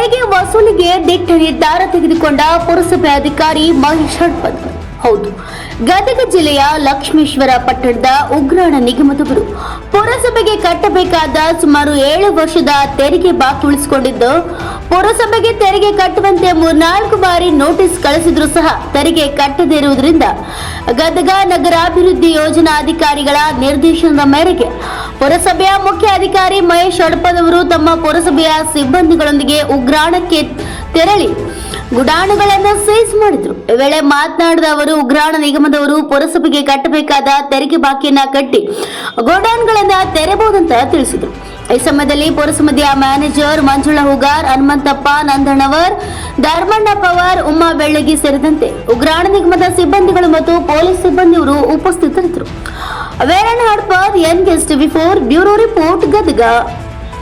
ತೆರಿಗೆ ವಸೂಲಿಗೆ ದಿಟ್ಟ ನಿರ್ಧಾರ ತೆಗೆದುಕೊಂಡ ಪುರಸಭೆ ಅಧಿಕಾರಿ ಮಹೇಶ್ ಹೌದು, ಗದಗ ಜಿಲ್ಲೆಯ ಲಕ್ಷ್ಮೇಶ್ವರ ಪಟ್ಟಣದ ಉಗ್ರಾಣ ನಿಗಮದವರು ಪುರಸಭೆಗೆ ಕಟ್ಟಬೇಕಾದ ಸುಮಾರು ಏಳು ವರ್ಷದ ತೆರಿಗೆ ಬಾಕಿ ಉಳಿಸಿಕೊಂಡಿದ್ದು ಪುರಸಭೆಗೆ ತೆರಿಗೆ ಕಟ್ಟುವಂತೆ ಮೂರ್ನಾಲ್ಕು ಬಾರಿ ನೋಟಿಸ್ ಕಳಿಸಿದ್ರು ಸಹ ತೆರಿಗೆ ಕಟ್ಟದೇ ಇರುವುದರಿಂದ ಗದಗ ನಗರಾಭಿವೃದ್ಧಿ ಯೋಜನಾ ಅಧಿಕಾರಿಗಳ ನಿರ್ದೇಶನದ ಮೇರೆಗೆ ಪುರಸಭೆಯ ಮುಖ್ಯ ಅಧಿಕಾರಿ ಮಹೇಶ್ ಅಡಪದವರು ತಮ್ಮ ಪುರಸಭೆಯ ಸಿಬ್ಬಂದಿಗಳೊಂದಿಗೆ ಉಗ್ರಾಣಕ್ಕೆ ತೆರಳಿ ಗುಡಾಣುಗಳನ್ನು ಸೀಸ್ ಮಾಡಿದ್ರು. ಈ ವೇಳೆ ಮಾತನಾಡಿದ ಅವರು, ಉಗ್ರಾಣ ನಿಗಮದವರು ಪುರಸಭೆಗೆ ಕಟ್ಟಬೇಕಾದ ತೆರಿಗೆ ಬಾಕಿಯನ್ನ ಕಟ್ಟಿ ಗೋಡಾನ್ಗಳನ್ನ ತೆರೆಬಹುದಂತ ತಿಳಿಸಿದರು. ಈ ಸಮಯದಲ್ಲಿ ಪುರಸಭೆಯ ಮ್ಯಾನೇಜರ್ ಮಂಜುಳಾ ಹುಗಾರ್, ಹನುಮಂತಪ್ಪ ನಂದಣ್ಣವರ್ ಧರ್ಮಣ್ಣ ಪವಾರ್, ಉಮಾ ಬೆಳ್ಳಗಿ ಸೇರಿದಂತೆ ಉಗ್ರಾಣ ನಿಗಮದ ಸಿಬ್ಬಂದಿಗಳು ಮತ್ತು ಪೊಲೀಸ್ ಸಿಬ್ಬಂದಿಯವರು ಉಪಸ್ಥಿತರಿದ್ದರು. Veeranna for N guest before four bureau report Gadag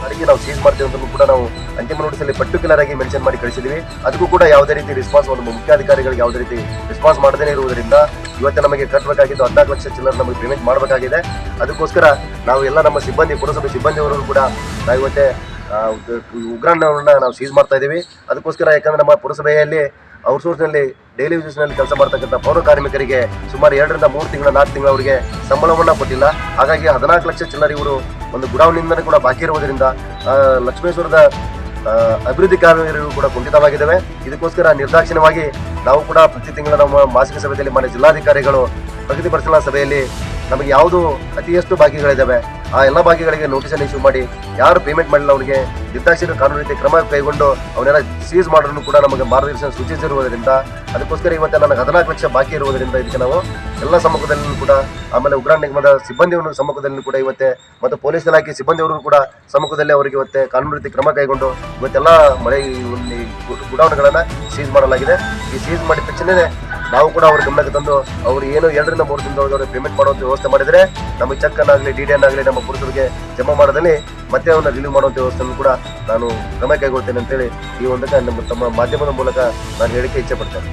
ಅಡಿಗೆ ನಾವು ಸೀಸ್ ಮಾಡ್ತೀವಿ ಅಂತ ಕೂಡ ನಾವು ಅಂತಿಮ ನೋಟಿಸಲ್ಲಿ ಪರ್ಟಿಕ್ಯುಲರ್ ಆಗಿ ಮೆನ್ಷನ್ ಮಾಡಿ ಕಳಿಸಿದ್ವಿ. ಅದಕ್ಕೂ ಕೂಡ ಯಾವುದೇ ರೀತಿ ರೆಸ್ಪಾನ್ಸ್ ಒಂದು ಮುಖ್ಯಾಧಿಕಾರಿಗಳಿಗೆ ಯಾವುದೇ ರೀತಿ ರೆಸ್ಪಾನ್ಸ್ ಮಾಡದೇ ಇರುವುದರಿಂದ ಇವತ್ತು ನಮಗೆ ಕಟ್ಟಬೇಕಾಗಿದ್ದು ಹದಿನಾಲ್ಕು ಲಕ್ಷ ಚಿಲ್ಲರ್ ನಮಗೆ ಪೇಮೆಂಟ್ ಮಾಡಬೇಕಾಗಿದೆ. ಅದಕ್ಕೋಸ್ಕರ ನಾವು ಎಲ್ಲ ನಮ್ಮ ಸಿಬ್ಬಂದಿ, ಪುರಸಭೆ ಸಿಬ್ಬಂದಿಯವರು ಕೂಡ ನಾವು ಇವತ್ತೇ ಆ, ಉಗ್- ಉಗ್ರಾಣವನ್ನ ನಾವು ಸೀಸ್ ಮಾಡ್ತಾ ಇದ್ದೀವಿ. ಅದಕ್ಕೋಸ್ಕರ ಯಾಕಂದ್ರೆ ನಮ್ಮ ಪುರಸಭೆಯಲ್ಲಿ ಔಟ್ಸೋರ್ಸ್ನಲ್ಲಿ ಡೈಲಿ ನಲ್ಲಿ ಕೆಲಸ ಮಾಡ್ತಕ್ಕಂಥ ಪೌರ ಕಾರ್ಮಿಕರಿಗೆ ಸುಮಾರು ಎರಡರಿಂದ ಮೂರು ತಿಂಗಳ ನಾಲ್ಕು ತಿಂಗಳ ಅವರಿಗೆ ಸಂಬಳವನ್ನ ಕೊಟ್ಟಿಲ್ಲ. ಹಾಗಾಗಿ ಹದಿನಾಲ್ಕು ಲಕ್ಷ ಚಿಲ್ಲರೆ ಇವರು ಒಂದು ಗುಡಾವಣೆಯಿಂದಲೇ ಕೂಡ ಬಾಕಿ ಇರುವುದರಿಂದ ಲಕ್ಷ್ಮೇಶ್ವರದ ಅಭಿವೃದ್ಧಿ ಕಾರ್ಯಗಳು ಕೂಡ ಕುಂಠಿತವಾಗಿದ್ದಾವೆ. ಇದಕ್ಕೋಸ್ಕರ ನಿರ್ದಾಕ್ಷಿಣ್ಯವಾಗಿ ನಾವು ಕೂಡ ಪ್ರತಿ ತಿಂಗಳ ನಮ್ಮ ಮಾಸಿಕ ಸಭೆಯಲ್ಲಿ ಮನೆ ಜಿಲ್ಲಾಧಿಕಾರಿಗಳು ಪ್ರಗತಿ ಪರಿಶೀಲನಾ ಸಭೆಯಲ್ಲಿ ನಮಗೆ ಯಾವುದು ಅತಿಯಷ್ಟು ಬಾಕಿಗಳಿದ್ದಾವೆ. ಆ ಎಲ್ಲ ಭಾಗಿಗಳಿಗೆ ನೋಟಿಸ್ ಅನ್ನು ಇಶ್ಯೂ ಮಾಡಿ, ಯಾರು ಪೇಮೆಂಟ್ ಮಾಡಿಲ್ಲ ಅವರಿಗೆ ನಿರ್ದಾಕ್ಷಿಣ್ಯ ಕಾನೂನು ರೀತಿ ಕ್ರಮ ಕೈಗೊಂಡು ಅವನೆಲ್ಲ ಸೀಸ್ ಮಾಡಲು ಕೂಡ ನಮಗೆ ಮಾರ್ಗದರ್ಶನ ಸೂಚಿಸಿರುವುದರಿಂದ, ಅದಕ್ಕೋಸ್ಕರ ಇವತ್ತು ನನಗೆ ಹದಿನಾಲ್ಕು ಲಕ್ಷ ಬಾಕಿ ಇರುವುದರಿಂದ ಇದಕ್ಕೆ ನಾವು ಎಲ್ಲ ಸಮ್ಮುಖದಲ್ಲಿ ಕೂಡ, ಆಮೇಲೆ ಉಗ್ರ ನಿಗಮದ ಸಿಬ್ಬಂದಿಯವರು ಸಮ್ಮುಖದಲ್ಲಿ ಕೂಡ ಇವತ್ತೆ, ಮತ್ತು ಪೊಲೀಸ್ ಇಲಾಖೆ ಸಿಬ್ಬಂದಿಯವರು ಕೂಡ ಸಮ್ಮುಖದಲ್ಲಿ ಅವರಿಗೆ ಇವತ್ತೆ ಕಾನೂನು ರೀತಿ ಕ್ರಮ ಕೈಗೊಂಡು ಇವತ್ತೆಲ್ಲ ಮಳೆ ಗುಡಾವಣೆಗಳನ್ನು ಸೀಸ್ ಮಾಡಲಾಗಿದೆ. ಈ ಸೀಸ್ ಮಾಡಿದ ತಕ್ಷಣನೇ ನಾವು ಕೂಡ ಅವ್ರ ಗಮನಕ್ಕೆ ತಂದು ಅವರು ಏನು ಎರಡರಿಂದ ಮೂರು ತಿಂಗಳ ಪೇಮೆಂಟ್ ಮಾಡುವಂತ ವ್ಯವಸ್ಥೆ ಮಾಡಿದರೆ ನಮಗೆ ಚೆಕ್ ಡಿ ಡಿ ಆಗಲಿ ನಮ್ಮ ಪುರುಷರಿಗೆ ಜಮಾ ಮಾಡೋದಲ್ಲಿ ಮತ್ತೆ ಅವನ್ನ ರಿಲೀವ್ ಮಾಡುವಂತ ವ್ಯವಸ್ಥೆಯನ್ನು ಕೂಡ ನಾನು ಕ್ರಮ ಕೈಗೊಳ್ತೇನೆ ಅಂತೇಳಿ ಈ ಒಂದಕ್ಕೆ ನಮ್ಮ ತಮ್ಮ ಮಾಧ್ಯಮದ ಮೂಲಕ ನಾನು ಹೇಳಿಕೆ ಇಚ್ಛೆ ಪಡ್ತೇನೆ.